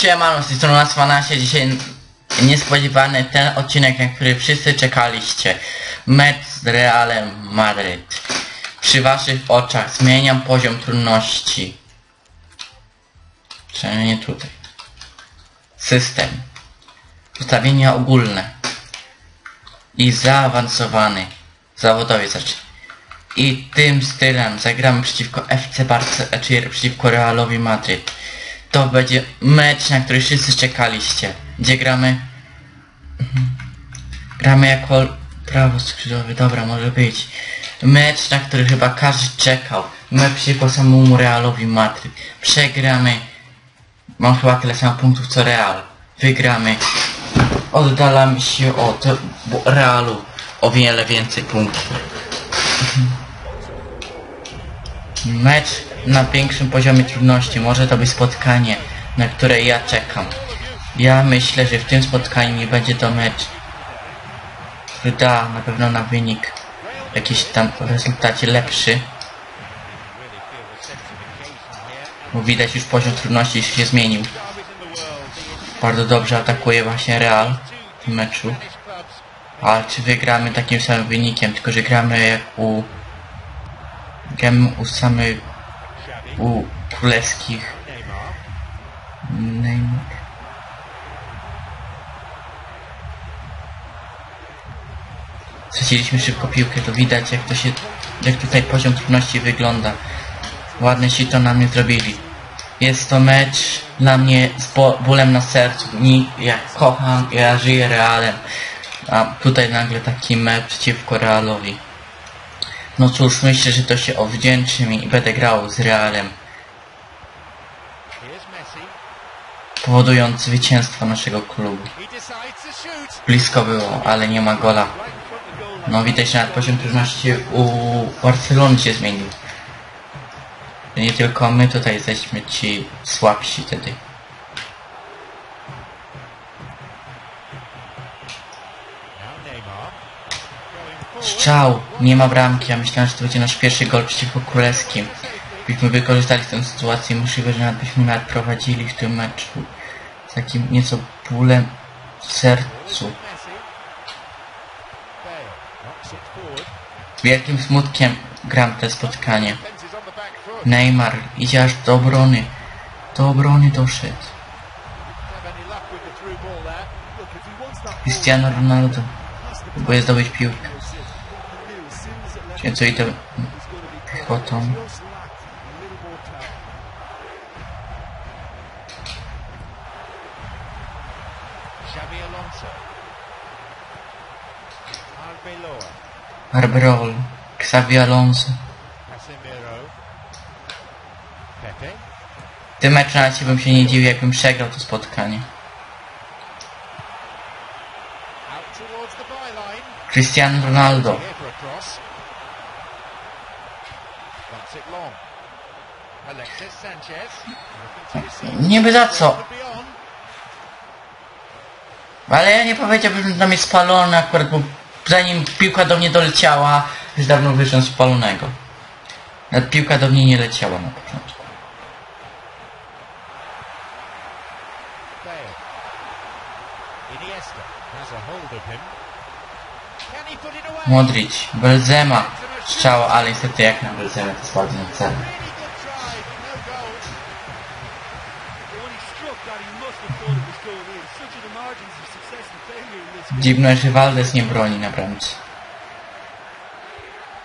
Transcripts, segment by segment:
Siemano, z tej strony Naswanasie, dzisiaj niespodziewany ten odcinek, na który wszyscy czekaliście. Mecz z Realem Madryt. Przy waszych oczach zmieniam poziom trudności. Przynajmniej nie tutaj. System. Ustawienia ogólne. I zaawansowany. Zawodowiec znaczy. I tym stylem zagramy przeciwko FC Barce, czyli przeciwko Realowi Madryt. To będzie mecz, na który wszyscy czekaliście. Gdzie gramy? Mhm. Gramy jako prawo skrzydłowy, dobra, może być. Mecz, na który chyba każdy czekał. Mecz przeciwko samemu Realowi Madryt. Przegramy. Mam chyba tyle samo punktów co Real. Wygramy. Oddalamy się od Realu o wiele więcej punktów. Mecz na większym poziomie trudności. Może to być spotkanie, na które ja czekam. Ja myślę, że w tym spotkaniu nie będzie to mecz, który da na pewno na wynik jakiś tam rezultacie lepszy. Bo widać już poziom trudności się zmienił. Bardzo dobrze atakuje właśnie Real w tym meczu. Ale czy wygramy takim samym wynikiem, tylko że gramy u... Gramy u samych... u królewskich... Neymar. Straciliśmy szybko piłkę, to widać jak to się... jak tutaj poziom trudności wygląda. Ładne ci to na mnie zrobili. Jest to mecz dla mnie z bólem na sercu. Nie, ja kocham, ja żyję Realem. A tutaj nagle taki mecz przeciwko Realowi. No cóż, myślę, że to się odwdzięczy mi i będę grał z Realem. Powodując zwycięstwo naszego klubu. Blisko było, ale nie ma gola. No widać, że nawet poziom trudności u Barcelony się zmienił. Nie tylko my tutaj jesteśmy ci słabsi wtedy. Strzał! Nie ma bramki. Ja myślałem, że to będzie nasz pierwszy gol przeciwko Królewskim. Byśmy wykorzystali tę sytuację. Możliwe, że byśmy nawet prowadzili w tym meczu. Z takim nieco bólem w sercu. Z wielkim smutkiem gram te spotkanie. Neymar idzie aż do obrony. Do obrony doszedł. Cristiano Ronaldo. Próbuje zdobyć piłkę. Czyli co i to piechotą. Arberola. Xavi Alonso. Tym meczu na bym się nie dziwił, jakbym przegrał to spotkanie. Cristiano Ronaldo. Niby za co? Ale ja nie powiedziałbym, że tam jest spalony akurat, bo zanim piłka do mnie doleciała, już dawno wyszedłem z spalonego. Nawet piłka do mnie nie leciała na początku. Modric, Benzema, strzał, ale niestety jak na Benzema to na cel. Dziwne, że Valdes nie broni na bramce.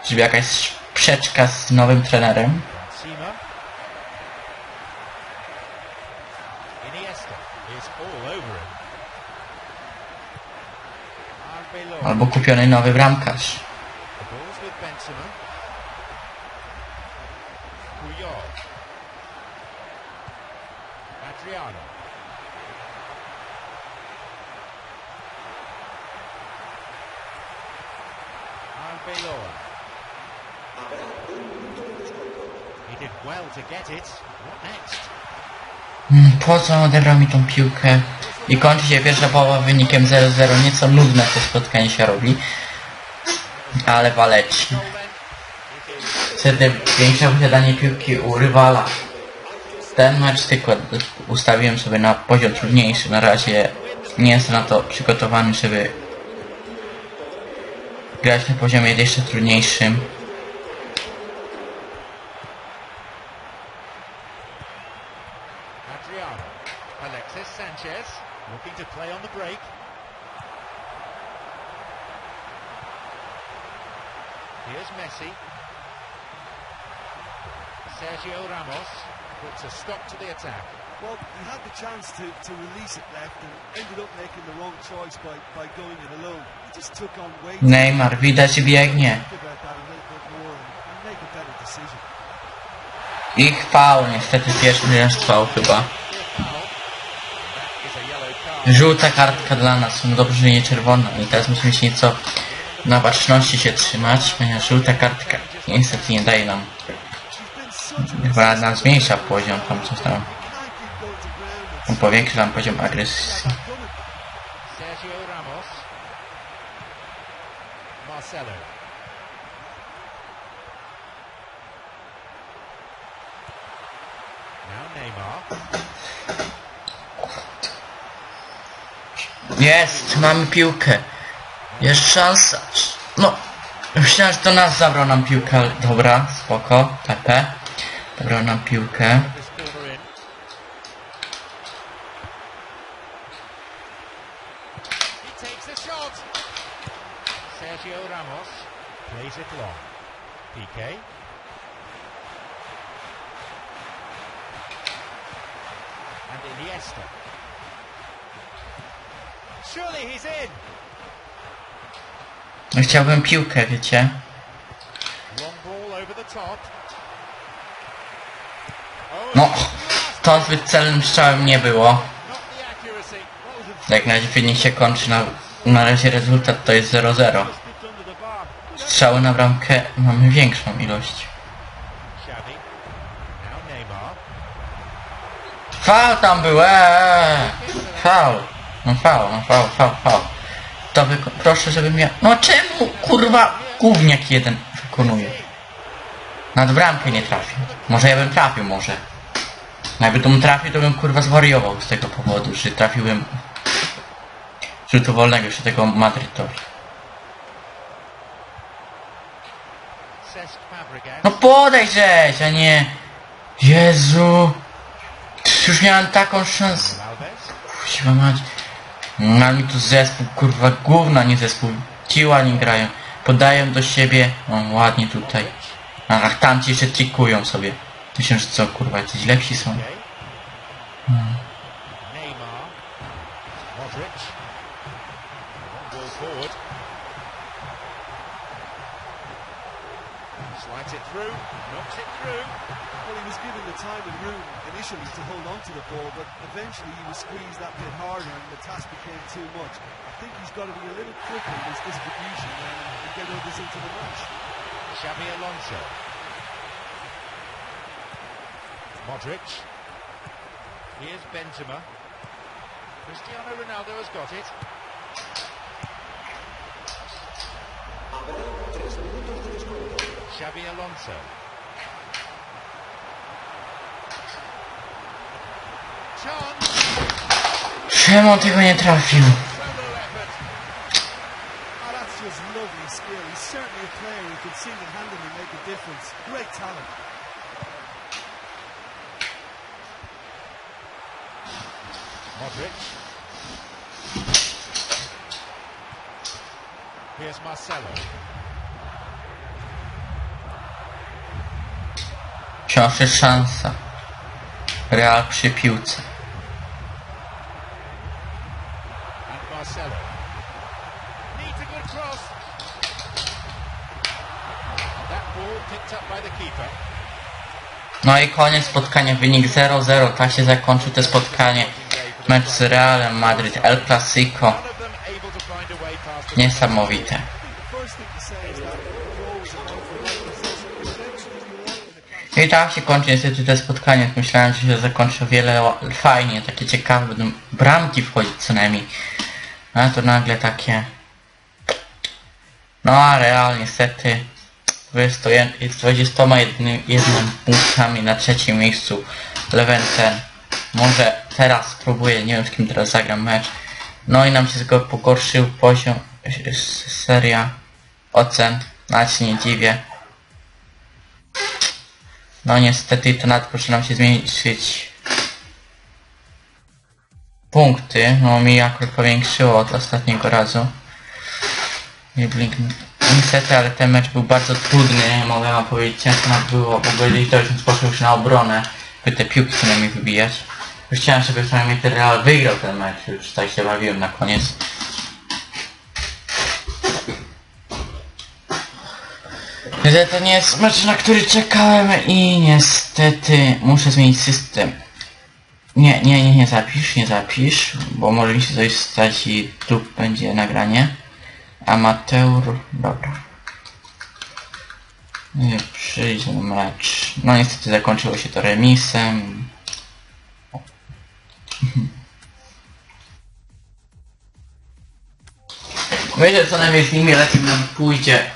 Żeby jakaś sprzeczka z nowym trenerem. Albo kupiony nowy bramkarz. Hmm, Po co odebrał mi tą piłkę? I kończy się pierwsza połowa wynikiem 0-0. Nieco nudne to spotkanie się robi. Ale waleci. Wtedy większe posiadanie piłki u rywala. Ten mecz tylko ustawiłem sobie na poziom trudniejszy. Na razie nie jestem na to przygotowany, żeby grać na poziomie jeszcze trudniejszym. Adriano. Alexis Sanchez looking to play on the break. Here's Messi. Sergio Ramos puts a stop to the attack. Well, he had the chance to, to release it left and ended up making the wrong choice by, by going it alone. He just took on way Neymar widać biegnie. think about that a little bit more and, and make a better decision. I chwał, niestety pierwszy raz chwał chyba. Żółta kartka dla nas, no dobrze, że nie czerwona. I teraz musimy się nieco na baczności się trzymać, ponieważ żółta kartka niestety nie daje nam, chyba nam zmniejsza poziom, tam coś tam, powiększa nam poziom agresji. Sergio Ramos. Marcelo. Jest, mamy piłkę. Jest szansa. No, myślałem, że to nas zabrał nam piłkę, dobra, spoko, Pepe. Zabrał nam piłkę. This corner in. He takes the shot. Sergio Ramos plays it long. PK. And Iniesta. Surely he's in. No, chciałbym piłkę, wiecie. No, to zbyt celnym strzałem nie było. Jak na razie wynik się kończy, na, na razie rezultat to jest 0-0. Slipped under the bar. Strzały na bramkę mamy większą ilość. Faul tam był, eee! Faul. No faul, no faul, faul, faul. To wyko- proszę, żebym ja... No czemu, kurwa, gówniak jeden wykonuje? Nad bramkę nie trafił. Może ja bym trafił, może. No jakby to bym trafił, to bym kurwa zwariował z tego powodu, że trafiłem rzutu wolnego jeszcze tego Madrytowi. No podaj a nie... Jezu! Już miałem taką szansę. Kuźwa mać. Na mi tu zespół, kurwa, gówna, nie zespół. Ci ładnie grają. Podają do siebie. O, ładnie tutaj. Ach, tamci jeszcze trikują sobie. Myślę, że co, kurwa, jacyś lepsi są. On to the ball, but eventually he was squeezed that bit harder and the task became too much. I think he's got to be a little quicker in his distribution and, and get others into the match. Xavi Alonso. Modric. Here's Benzema. Cristiano Ronaldo has got it. Xavi Alonso. A difference. Great talent. Modric. Here's Marcelo. Jest szansa. Real przy piłce. And Marcelo. Needs a good cross. That ball picked up by the keeper. No i koniec spotkania, wynik 0-0, tak się zakończył to spotkanie. Mecz z Realem Madryt, El Clasico. Niesamowite. I tak się kończy niestety to spotkanie. Myślałem, że się zakończy o wiele fajnie, takie ciekawe, będą bramki wchodzić co najmniej. A to nagle takie... No a Real niestety z 21 z 21 punktami na trzecim miejscu Lewencen. Może teraz spróbuję, nie wiem z kim teraz zagram mecz. No i nam się tylko pogorszył poziom, seria ocen. Nawet się nie dziwię. No niestety to nawet proszę nam się zmniejszyć punkty. No mi akurat powiększyło od ostatniego razu. Nie. Niestety, ale ten mecz był bardzo trudny, mogę wam powiedzieć, ciężko nam było, bo już poszło już na obronę, by te piłki co najmniej wybijać. Już chciałem, żeby przynajmniej ten Real wygrał ten mecz, już tak się bawiłem na koniec. Że to nie jest mecz, na który czekałem i niestety muszę zmienić system. Nie, nie, nie, nie zapisz, nie zapisz, bo może mi się coś stać i tu będzie nagranie. Amateur, dobra. Przyjdzie mecz. No niestety zakończyło się to remisem. Myślę, co najmniej z nimi lepiej nam pójdzie.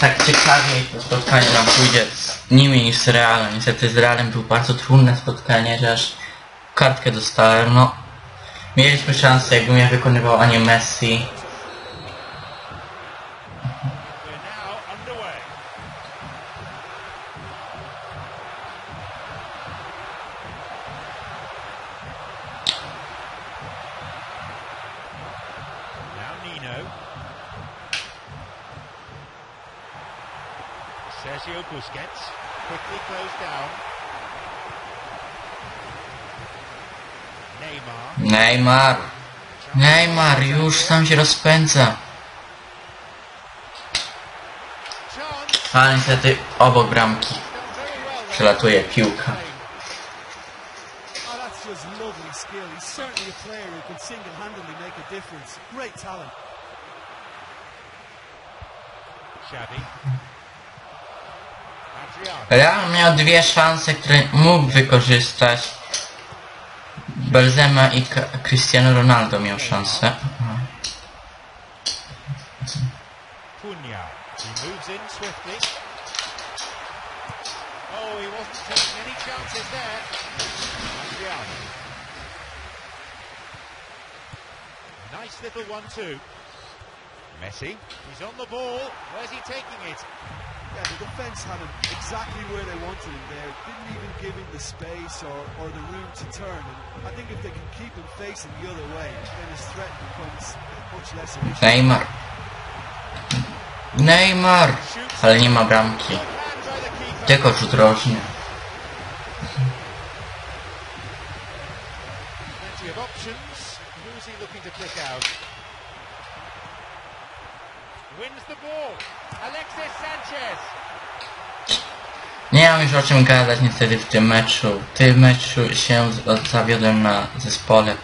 Tak ciekawiej to spotkanie nam pójdzie z nimi niż z Realem. Niestety z Realem było bardzo trudne spotkanie, że aż kartkę dostałem. No, mieliśmy szansę, jakbym ja wykonywał, a nie Messi. We're now underway. Now Nino. Sergio Busquets quickly closed down. Neymar. Neymar. Już sam się rozpędza. Ale niestety obok bramki przelatuje piłka. Real miał dwie szanse, które mógł wykorzystać. Benzema i K Cristiano Ronaldo miał szansę. Cunha. He moves in swiftly. Oh, he wasn't taking any chances there. Adriano. Nice little one-two. Messi. He's on the ball. Where's he taking it? Yeah, the defence had him exactly where they wanted him there. Didn't even give him the space or, or the room to turn. And I think if they can keep him facing the other way, then his threat becomes much less an issue. Neymar. Neymar! Ale nie ma bramki. Good hand by the keeper. Tylko rzut rożny. Nie mam już o czym gadać niestety w tym meczu. W tym meczu się zawiodłem na zespole.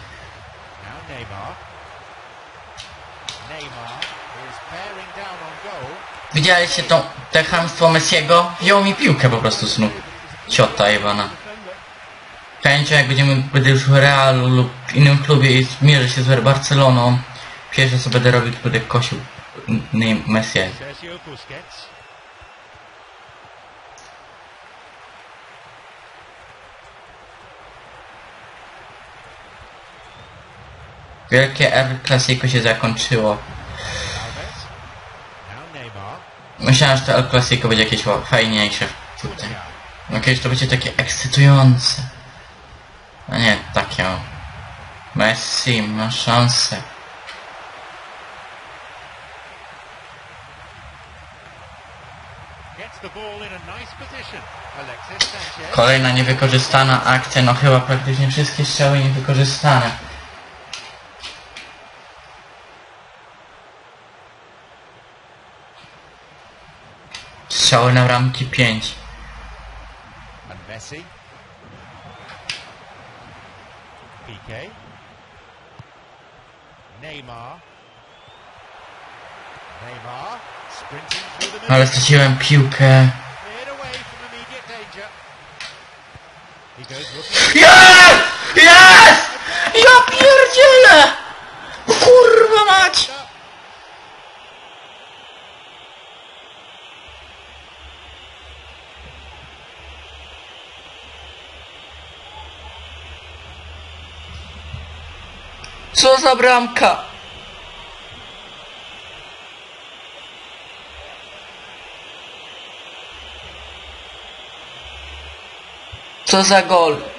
Widzieliście to, te chamstwo Messiego? Wziął mi piłkę po prostu znów. Ciota jebana. Chęcią jak będziemy, będę już w Realu lub innym klubie i zmierzę się z Barceloną, pierwsze co będę robił to będę kosił Messiego. Wielkie R Clasico się zakończyło. Myślałem, że to El Clasico będzie jakieś fajniejsze tutaj. No kiedyś to będzie takie ekscytujące. A nie takie o. Messi ma szansę. Kolejna niewykorzystana akcja, no chyba praktycznie wszystkie strzały niewykorzystane. Strzały na bramki 5. And Messi. PK. Neymar. Neymar sprinting through the. Ale straciłem piłkę. Cleared away from immediate danger. He goes looking. Jest! Jest! Ja pierdzielę! Kurwa mać! up. Co za bramka? Co za gol?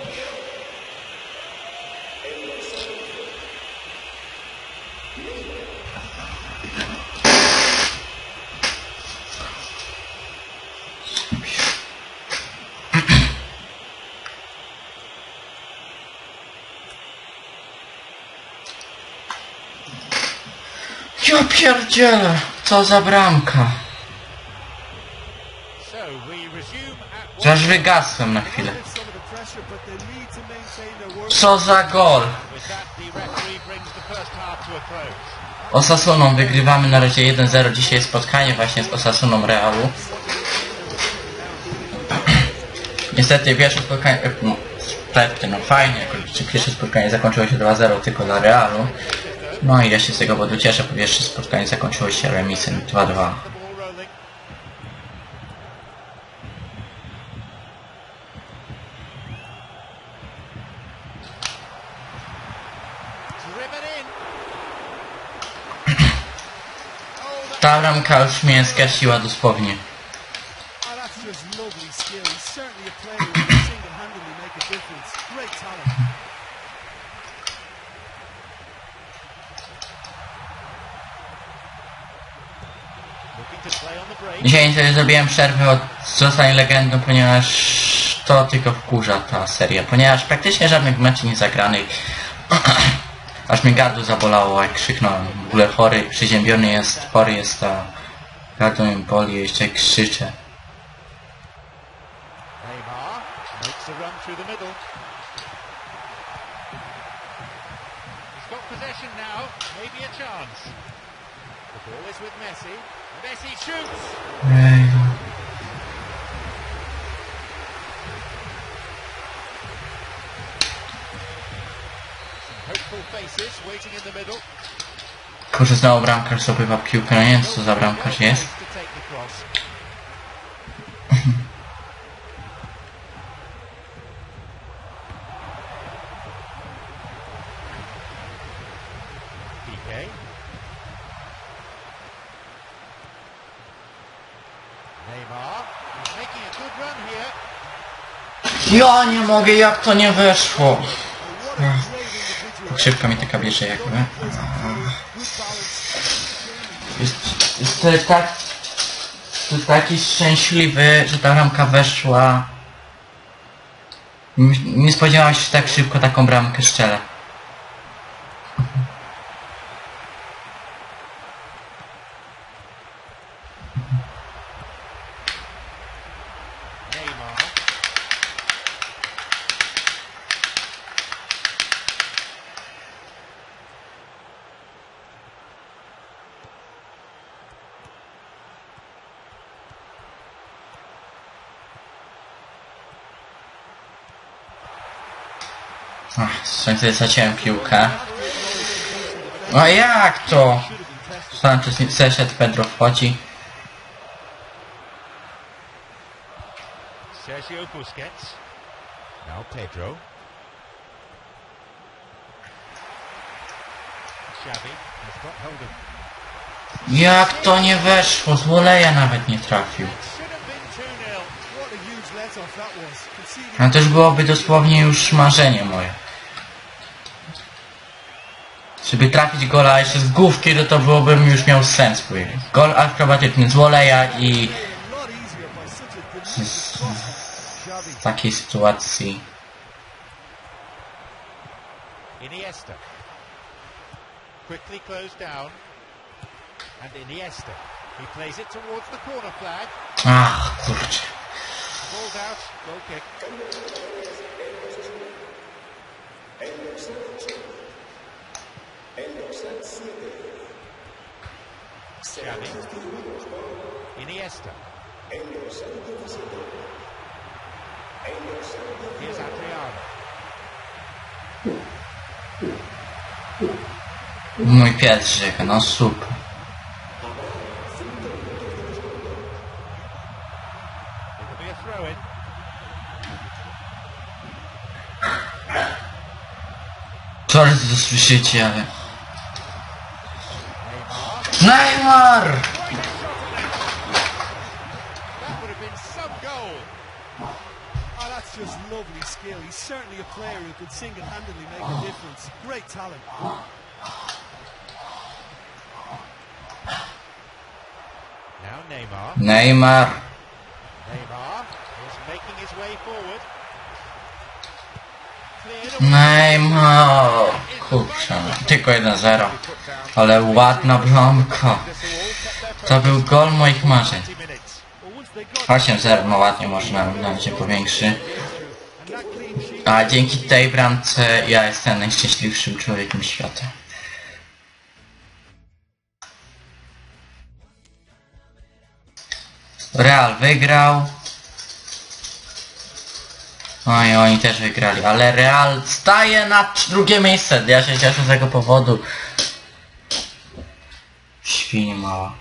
Ja pierdzielę, co za bramka. Aż wygasłem na chwilę. Co za gol. Osasuną wygrywamy na razie 1-0. Dzisiaj spotkanie właśnie z Osasuną Realu. Niestety pierwsze spotkanie, e, no, no fajnie, pierwsze spotkanie zakończyło się 2-0 tylko dla Realu. No i ja się z tego powodu cieszę, bo pierwsze spotkanie zakończyło się remisem 2-2. The ball rolling. Driven in. Oh, that Ta bramka już mnie zgasiła dosłownie. Dzisiaj sobie zrobiłem przerwę od Zostań Legendą, ponieważ to tylko wkurza ta seria. Ponieważ praktycznie żadnych meczy nie zagranych. Aż mi gardło zabolało, jak krzyknąłem. W ogóle chory, przyziębiony jest, chory jest, a gardło mi boli, jeszcze krzyczę. Got possession now, maybe a chance. The ball is with Messi. Ej. Znowu bramkarz zdobywa piłkę, nie wiem co za bramkarz jest. To take the cross. PK. Neymar is making a good run here. Ja nie mogę, jak to nie weszło. Great individual. Pokrzywka mi taka bierze jakby. Jest, jestem tak, jest taki szczęśliwy, że ta bramka weszła. Nie, spodziewałem się, tak szybko taką bramkę szczelę. Neymar. Ach, Słońce zaciąłem piłkę. No jak to? Sanchez zeszedł, Pedro wchodzi. Sergio Busquets. Now Pedro. Jak to nie weszło? Z woleja nawet nie trafił. Should have been 2-0. What a No już byłoby dosłownie już marzenie moje. Żeby trafić gola jeszcze z główki, to to byłbym już miał sens. Powiem. Gol akrobatyczny z woleja i z, z, z takiej sytuacji. Iniesta. Quickly closed down. And Iniesta. He plays it towards the corner flag. Ach, kurczę. Out. Goal kick. Xavi. Iniesta. Here's Adriano. Mój pies żyje, no super. It'll be a throw in. Sorry, że to słyszycie, ale... Neymar! That would have been some goal. Oh, that's just lovely skill. He's certainly a player who could single-handedly make a difference. Great talent. Now Neymar. Neymar! Neymar is making his way forward. Neymar! Kurczę, tylko 1-0. Ale ładna bramka. To był gol moich marzeń. 20 minutes. Well, once they got 8-0, no ładnie, może nam, się powiększy. A dzięki tej bramce ja jestem najszczęśliwszym człowiekiem świata. Real wygrał. I oni też wygrali, ale Real staje na drugie miejsce. Ja się cieszę z tego powodu. Świni mała.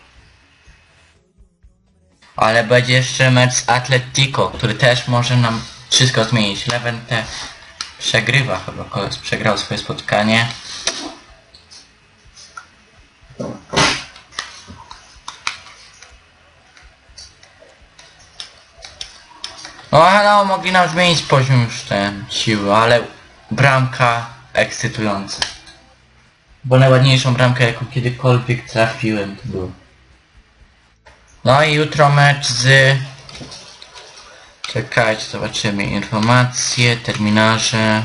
Ale będzie jeszcze mecz z Atletico, który też może nam wszystko zmienić. Levante przegrywa chyba, przegrał swoje spotkanie. O, no, mogli nam zmienić poziom już ten siły, ale bramka ekscytująca. Bo najładniejszą bramkę, jaką kiedykolwiek trafiłem, to było. No i jutro mecz z... Czekajcie, zobaczymy informacje, terminarze.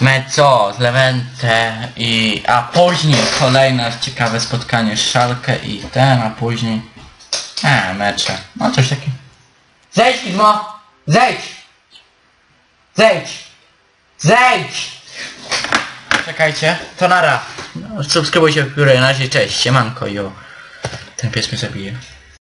Meco z Levente i... A później kolejne ciekawe spotkanie Szalkę i ten, a później... A, mecze. No coś takiego. Zejdź, Gizmo! Zejdź! Zejdź! Zejdź! Czekajcie, to nara. No, subskrybujcie w górę, na razie, cześć, siemanko, jo. Ten pies mnie zabije.